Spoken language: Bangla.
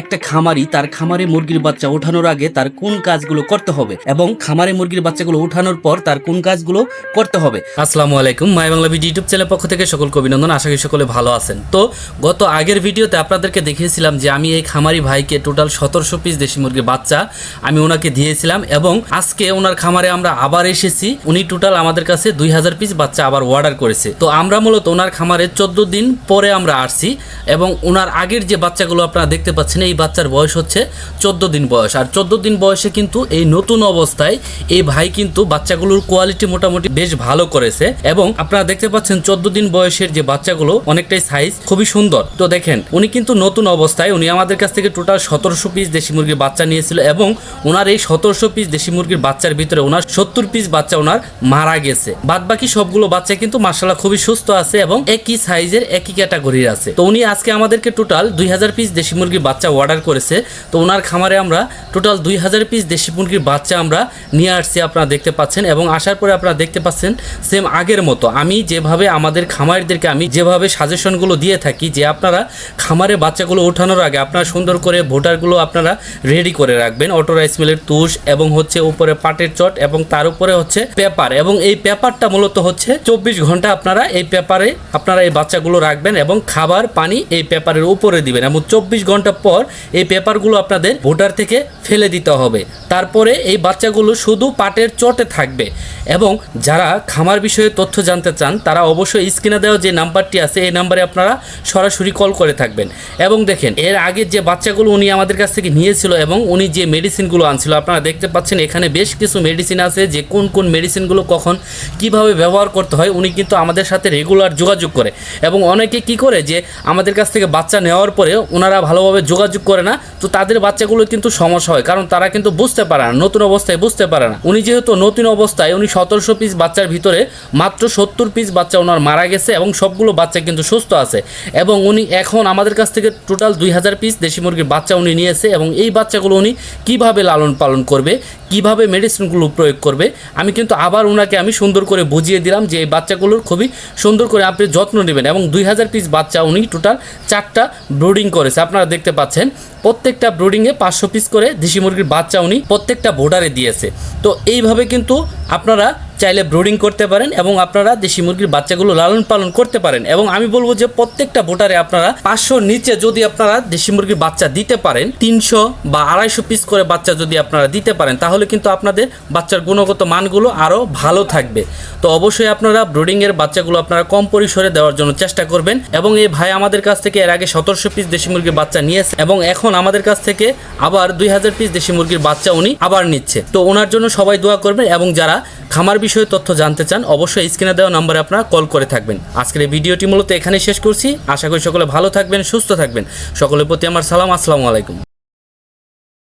একটা খামারি তার খামারে মুরগির বাচ্চা ওঠানোর আগে তার কোন কাজগুলো করতে হবে এবং খামারে মুরগির বাচ্চাগুলো ওঠানোর পর তার কোন কাজগুলো করতে হবে। আসসালামু আলাইকুম, মাই বাংলা ভিডিও ইউটিউব চ্যানেলের পক্ষ থেকে সকলকে অভিনন্দন। আশা করি সকলে ভালো আছেন। তো গত আগের ভিডিওতে আপনাদেরকে দেখিয়েছিলাম যে আমি এই খামারি ভাইকে টোটাল সতেরোশো পিস দেশি মুরগির বাচ্চা আমি ওনাকে দিয়েছিলাম এবং আজকে ওনার খামারে আমরা আবার এসেছি। উনি টোটাল আমাদের কাছে দুই হাজার পিস বাচ্চা আবার অর্ডার করেছে। তো আমরা মূলত ওনার খামারে চোদ্দ দিন পরে আমরা আসছি এবং ওনার আগের যে বাচ্চাগুলো আপনারা দেখতে পাচ্ছেন এই বাচ্চার বয়স হচ্ছে চোদ্দ দিন বয়স। আর চোদ্দ দিন বয়সে কিন্তু এই নতুন অবস্থায় এই ভাই কিন্তু বাচ্চাগুলোর কোয়ালিটি মোটামুটি বেশ ভালো করেছে এবং আপনারা দেখতে পাচ্ছেন চোদ্দ দিন বয়সের যে বাচ্চাগুলো অনেকটাই সাইজ খুবই সুন্দর। তো দেখেন, উনি কিন্তু নতুন অবস্থায়, উনি আমাদের কাছ থেকে টোটাল সতেরোশো পিস দেশি মুরগির বাচ্চা নিয়েছিল এবং ওনার এই সতেরোশো পিস দেশি মুরগির বাচ্চার ভিতরে ওনার সত্তর পিস বাচ্চা ওনার মারা গেছে। বাদ বাকি সবগুলো বাচ্চা কিন্তু মার্শাল্লাহ খুবই সুস্থ আছে এবং একই সাইজের একই ক্যাটাগরির আছে। তো উনি আজকে আমাদেরকে টোটাল দুই হাজার পিস দেশি মুরগির বাচ্চা অর্ডার করেছে, তো ওনার খামারে আমরা টোটাল দুই হাজার পিস দেশি মুরগির বাচ্চা আমরা নিয়ে আসছি, আপনারা দেখতে পাচ্ছেন। এবং আসার পরে আপনারা দেখতে পাচ্ছেন সেম আগের মতো। আমি যেভাবে আমাদের খামারদেরকে আমি যেভাবে সাজেশনগুলো দিয়ে থাকি, যে আপনারা খামারে বাচ্চাগুলো ওঠানোর আগে আপনারা সুন্দর করে ভোটারগুলো আপনারা রেডি করে রাখবেন। অটো রাইস মিলের তুষ এবং হচ্ছে উপরে পাটের চট এবং তার উপরে হচ্ছে পেপার। এবং এই পেপারটা মূলত হচ্ছে চব্বিশ ঘণ্টা আপনারা এই পেপারে আপনারা এই বাচ্চাগুলো রাখবেন এবং খাবার, পানি এই পেপারের উপরে দিবেন। এবং চব্বিশ ঘণ্টা পর এই পেপারগুলো আপনাদের ভোটার থেকে ফেলে দিতে হবে। তারপরে এই বাচ্চাগুলো শুধু পাটের চটে থাকবে এবং যারা খামার বিষয়ে তথ্য জানতে চান, তারা অবশ্যই স্ক্রিনে দেওয়া যে নাম্বারটি আছে, এই নাম্বারে আপনারা সরাসরি কল করে থাকবেন। এবং দেখেন, এর আগে যে বাচ্চাগুলো উনি আমাদের কাছ থেকে নিয়েছিল এবং উনি যে মেডিসিনগুলো আনছিল, আপনারা দেখতে পাচ্ছেন এখানে বেশ কিছু মেডিসিন আছে যে কোন কোন মেডিসিনগুলো কখন কীভাবে ব্যবহার করতে হয়, উনি কিন্তু আমাদের সাথে রেগুলার যোগাযোগ করে। এবং অনেকে কি করে যে আমাদের কাছ থেকে বাচ্চা নেওয়ার পরে ওনারা ভালোভাবে যোগাযোগ করে না, তো তাদের বাচ্চাগুলো কিন্তু সমস্যা হয়। কারণ তারা কিন্তু বুঝতে পারে না, নতুন অবস্থায় বুঝতে পারে না। উনি যেহেতু নতুন অবস্থায়, উনি সতেরোশো পিস বাচ্চার ভিতরে মাত্র সত্তর পিস বাচ্চা ওনার মারা গেছে এবং সবগুলো বাচ্চা কিন্তু সুস্থ আছে। এবং উনি এখন আমাদের কাছ থেকে টোটাল দুই হাজার পিস দেশি মুরগির বাচ্চা উনি নিয়েছে এবং এই বাচ্চাগুলো উনি কীভাবে লালন পালন করবে কীভাবে মেডিসিনগুলো প্রয়োগ করবে, আমি কিন্তু আবার ওনাকে আমি সুন্দর করে বুঝিয়ে দিলাম যে এই বাচ্চাগুলোর খুবই সুন্দর করে আপনি যত্ন নেবেন এবং দুই হাজার পিস বাচ্চা উনি টোটাল চারটা ব্রুডিং করেছে। আপনারা দেখতে পাচ্ছেন, প্রত্যেকটা ব্রুডিংয়ে পাঁচশো পিস করে দেশি মুরগির বাচ্চা উনি প্রত্যেকটা ভোটারে দিয়েছে। তো এইভাবে কিন্তু আপনারা চাইলে ব্রুডিং করতে পারেন এবং আপনারা দেশি মুরগির বাচ্চাগুলো লালন পালন করতে পারেন। এবং আমি বলব যে প্রত্যেকটা ভোটারে আপনারা পাঁচশোর নিচে যদি আপনারা দেশি মুরগির বাচ্চা দিতে পারেন, তিনশো বা আড়াইশো পিস করে বাচ্চা যদি আপনারা দিতে পারেন, তাহলে কিন্তু আপনাদের বাচ্চার গুণগত মানগুলো আরও ভালো থাকবে। তো অবশ্যই আপনারা ব্রুডিংয়ের বাচ্চাগুলো আপনারা কম পরিসরে দেওয়ার জন্য চেষ্টা করবেন এবং এই ভাই আমাদের কাছ থেকে এর আগে সতেরোশো পিস দেশি মুরগির বাচ্চা নিয়েছে এবং এখন আমাদের কাছ থেকে আবার দুই হাজার পিস দেশি মুরগির বাচ্চা উনি আবার নিচ্ছে। তো ওনার জন্য সবাই দোয়া করবেন এবং যারা খামার বিষয়ে তথ্য জানতে চান, অবশ্যই স্ক্রিনে দেওয়া নম্বরে আপনারা কল করে থাকবেন। আজকের এই ভিডিওটি মূলত এখানেই শেষ করছি। আশা করি সকলে ভালো থাকবেন, সুস্থ থাকবেন। সকলের প্রতি আমার সালাম, আসসালামু আলাইকুম।